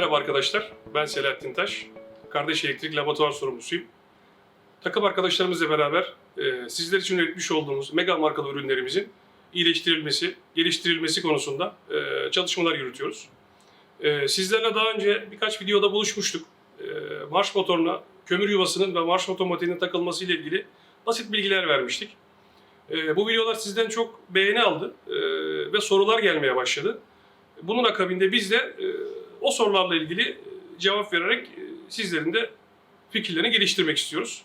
Merhaba arkadaşlar, ben Selahattin Taş. Kardeş Elektrik Laboratuvar sorumlusuyum. Takım arkadaşlarımızla beraber e, sizler için üretmiş olduğumuz mega markalı ürünlerimizin iyileştirilmesi, geliştirilmesi konusunda e, çalışmalar yürütüyoruz. E, sizlerle daha önce birkaç videoda buluşmuştuk. E, marş motoruna kömür yuvasının ve marş otomatiğinin takılması ile ilgili basit bilgiler vermiştik. E, bu videolar sizden çok beğeni aldı e, ve sorular gelmeye başladı. Bunun akabinde biz de e, o sorularla ilgili e, cevap vererek e, sizlerin de fikirlerini geliştirmek istiyoruz.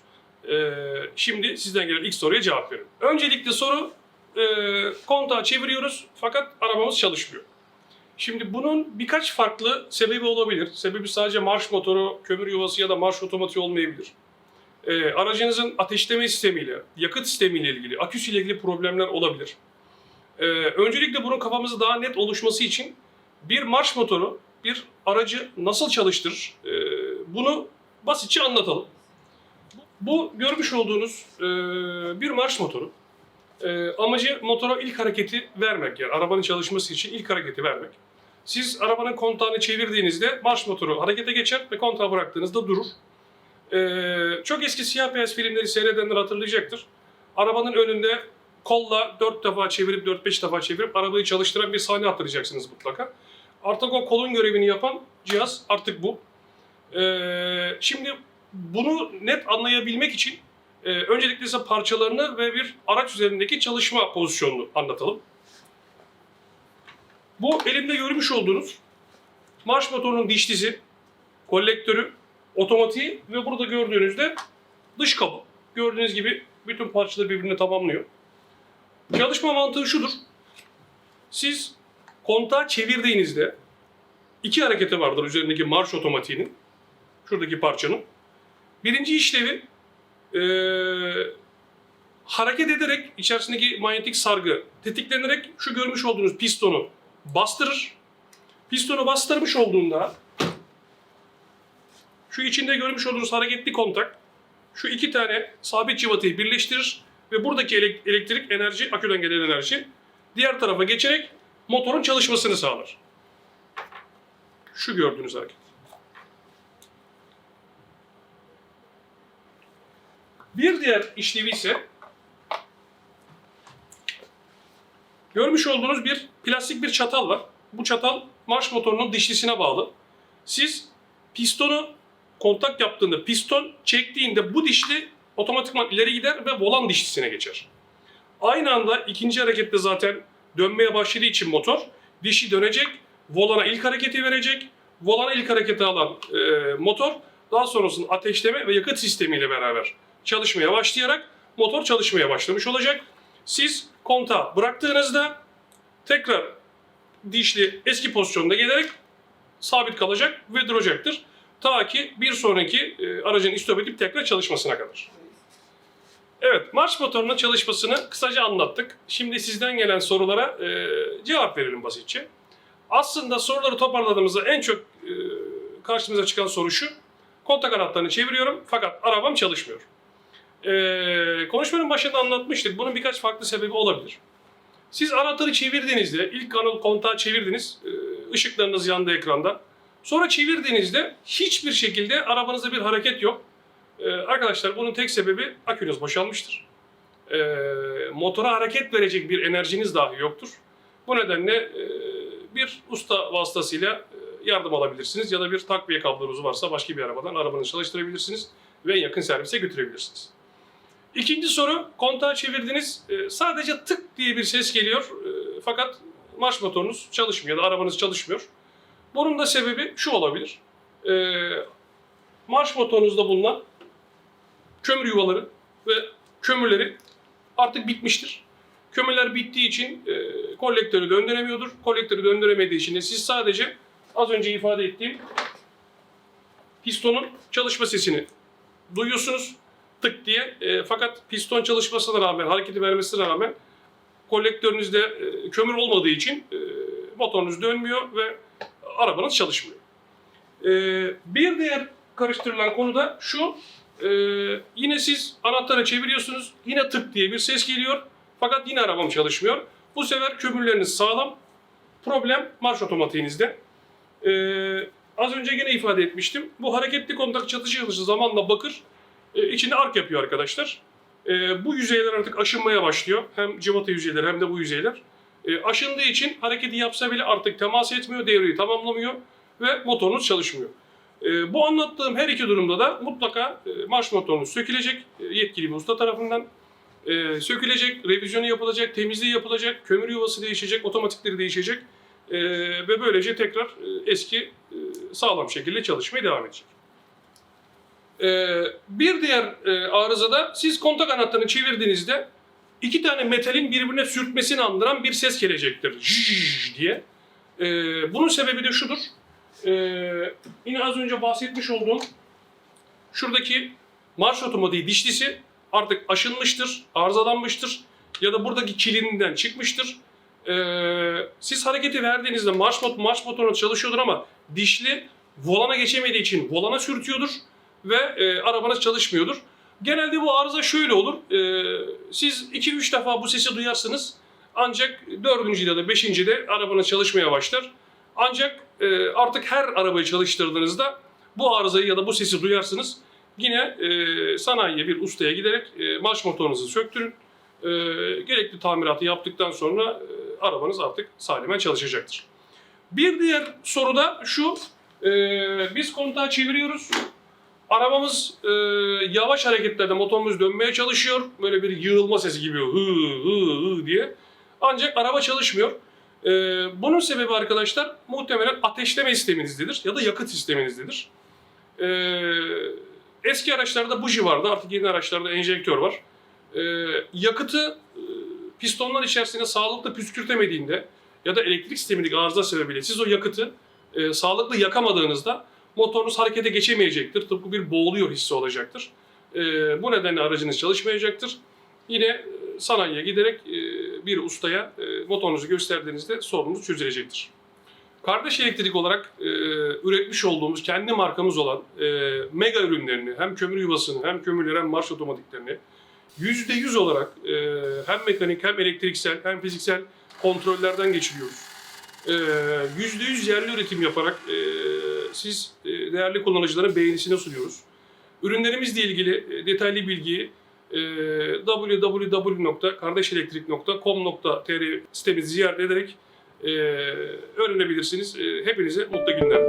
E, Şimdi sizden gelen ilk soruya cevap verin. Öncelikle soru kontağı çeviriyoruz fakat arabamız çalışmıyor. Şimdi bunun birkaç farklı sebebi olabilir. Sebebi sadece marş motoru, kömür yuvası ya da marş otomatiği olmayabilir. E, aracınızın ateşleme sistemiyle, yakıt sistemiyle ilgili, aküsüyle ilgili problemler olabilir. E, öncelikle bunun kafamızda daha net oluşması için bir marş motoru bir aracı nasıl çalıştırır? E, bunu basitçe anlatalım. Bu görmüş olduğunuz e, bir marş motoru. E, amacı motora ilk hareketi vermek yani arabanın çalışması için ilk hareketi vermek. Siz arabanın kontağını çevirdiğinizde marş motoru harekete geçer ve kontağı bıraktığınızda durur. E, çok eski siyah beyaz filmleri seyredenler hatırlayacaktır. Arabanın önünde kolla 4 defa çevirip 4-5 defa çevirip arabayı çalıştıran bir sahne hatırlayacaksınız mutlaka. Artık o kolun görevini yapan cihaz artık bu. Ee, şimdi bunu net anlayabilmek için e, öncelikle size parçalarını ve bir araç üzerindeki çalışma pozisyonunu anlatalım. Bu elimde görmüş olduğunuz marş motorunun dişlisi, kolektörü, otomatiği ve burada gördüğünüzde dış kabı. Gördüğünüz gibi bütün parçaları birbirini tamamlıyor. Çalışma mantığı şudur. Siz kontağı çevirdiğinizde iki hareketi vardır üzerindeki marş otomatiğinin. Şuradaki parçanın. Birinci işlevi eee, hareket ederek içerisindeki manyetik sargı tetiklenerek şu görmüş olduğunuz pistonu bastırır. Pistonu bastırmış olduğunda şu içinde görmüş olduğunuz hareketli kontak şu iki tane sabit cıvatayı birleştirir ve buradaki elek- elektrik enerji, aküden gelen enerji diğer tarafa geçerek motorun çalışmasını sağlar. Şu gördüğünüz hareket. Bir diğer işlevi ise görmüş olduğunuz bir plastik bir çatal var. Bu çatal marş motorunun dişlisine bağlı. Siz pistonu kontak yaptığında piston çektiğinde bu dişli otomatikman ileri gider ve volan dişlisine geçer. Aynı anda ikinci harekette zaten dönmeye başladığı için motor dişi dönecek, volana ilk hareketi verecek. Volana ilk hareketi alan e, motor daha sonrasında ateşleme ve yakıt sistemiyle beraber çalışmaya başlayarak motor çalışmaya başlamış olacak. Siz kontağı bıraktığınızda tekrar dişli eski pozisyonda gelerek sabit kalacak ve duracaktır. Ta ki bir sonraki e, aracın istop edip tekrar çalışmasına kadar. Evet, marş motorunun çalışmasını kısaca anlattık. Şimdi sizden gelen sorulara e, cevap verelim basitçe. Aslında soruları toparladığımızda en çok e, karşımıza çıkan soru şu. Kontak anahtarını çeviriyorum fakat arabam çalışmıyor. E, konuşmanın başında anlatmıştık. Bunun birkaç farklı sebebi olabilir. Siz anahtarı çevirdiğinizde, ilk kanal kontağı çevirdiniz, e, ışıklarınız yandı ekranda. Sonra çevirdiğinizde hiçbir şekilde arabanızda bir hareket yok. Ee, arkadaşlar bunun tek sebebi akünüz boşalmıştır. Ee, motora hareket verecek bir enerjiniz dahi yoktur. Bu nedenle e, bir usta vasıtasıyla e, yardım alabilirsiniz ya da bir takviye kablonuz varsa başka bir arabadan arabanızı çalıştırabilirsiniz ve en yakın servise götürebilirsiniz. İkinci soru, kontağı çevirdiniz. Ee, sadece tık diye bir ses geliyor. Ee, fakat marş motorunuz çalışmıyor ya da arabanız çalışmıyor. Bunun da sebebi şu olabilir. Ee, marş motorunuzda bulunan kömür yuvaları ve kömürleri artık bitmiştir. Kömürler bittiği için e, kolektörü döndüremiyordur. Kolektörü döndüremediği için de siz sadece az önce ifade ettiğim pistonun çalışma sesini duyuyorsunuz tık diye. E, fakat piston çalışmasına rağmen, hareketi vermesine rağmen kolektörünüzde e, kömür olmadığı için e, motorunuz dönmüyor ve arabanız çalışmıyor. E, bir diğer karıştırılan konu da şu. E, yine siz anahtarı çeviriyorsunuz. Yine tık diye bir ses geliyor. Fakat yine arabam çalışmıyor. Bu sefer kömürleriniz sağlam. Problem marş otomatiğinizde. E, az önce yine ifade etmiştim. Bu hareketli kontak çatışı yalışı zamanla bakır e, içinde ark yapıyor arkadaşlar. E, bu yüzeyler artık aşınmaya başlıyor. Hem cıvata yüzeyleri hem de bu yüzeyler. E, aşındığı için hareketi yapsa bile artık temas etmiyor, devreyi tamamlamıyor ve motorunuz çalışmıyor. E, bu anlattığım her iki durumda da mutlaka e, marş motorunuz sökülecek e, yetkili bir usta tarafından. E, sökülecek, revizyonu yapılacak, temizliği yapılacak, kömür yuvası değişecek, otomatikleri değişecek ve böylece tekrar eski sağlam şekilde çalışmaya devam edecek. Bir diğer e, arızada siz kontak anahtarını çevirdiğinizde iki tane metalin birbirine sürtmesini andıran bir ses gelecektir. Jjj diye. Bunun sebebi de şudur. E, yine az önce bahsetmiş olduğum şuradaki marş otomatiği dişlisi artık aşınmıştır, arızalanmıştır ya da buradaki kilininden çıkmıştır. Ee, siz hareketi verdiğinizde marş, mot marş motoru çalışıyordur ama dişli volana geçemediği için volana sürtüyordur ve e, arabanız çalışmıyordur. Genelde bu arıza şöyle olur. Ee, siz 2-3 defa bu sesi duyarsınız. Ancak 4. ya da 5. de arabanız çalışmaya başlar. Ancak e, artık her arabayı çalıştırdığınızda bu arızayı ya da bu sesi duyarsınız. Yine e, sanayiye bir ustaya giderek e, marş motorunuzu söktürün. E, gerekli tamiratı yaptıktan sonra e, arabanız artık salimen çalışacaktır. Bir diğer soru da şu. e, biz kontağı çeviriyoruz. Arabamız e, yavaş hareketlerde motorumuz dönmeye çalışıyor. Böyle bir yığılma sesi gibi hı hı hı diye. Ancak araba çalışmıyor. E, bunun sebebi arkadaşlar muhtemelen ateşleme sisteminizdedir ya da yakıt sisteminizdedir. E, eski araçlarda bu civarda artık yeni araçlarda enjektör var. E, yakıtı e, pistonlar içerisine sağlıklı püskürtemediğinde ya da elektrik sistemindeki arıza sebebiyle siz o yakıtı e, sağlıklı yakamadığınızda motorunuz harekete geçemeyecektir. Tıpkı bir boğuluyor hissi olacaktır. E, bu nedenle aracınız çalışmayacaktır. Yine e, sanayiye giderek e, bir ustaya e, motorunuzu gösterdiğinizde sorununuz çözülecektir. Kardeş elektrik olarak e, üretmiş olduğumuz kendi markamız olan e, mega ürünlerini hem kömür yuvasını hem kömürleri hem marş otomatiklerini %100 olarak e, hem mekanik hem elektriksel hem fiziksel kontrollerden geçiriyoruz. E, %100 yerli üretim yaparak e, siz e, değerli kullanıcıların beğenisine sunuyoruz. Ürünlerimizle ilgili e, detaylı bilgiyi e, www.kardeşelektrik.com.tr sitemizi ziyaret ederek e, öğrenebilirsiniz. E, hepinize mutlu günler.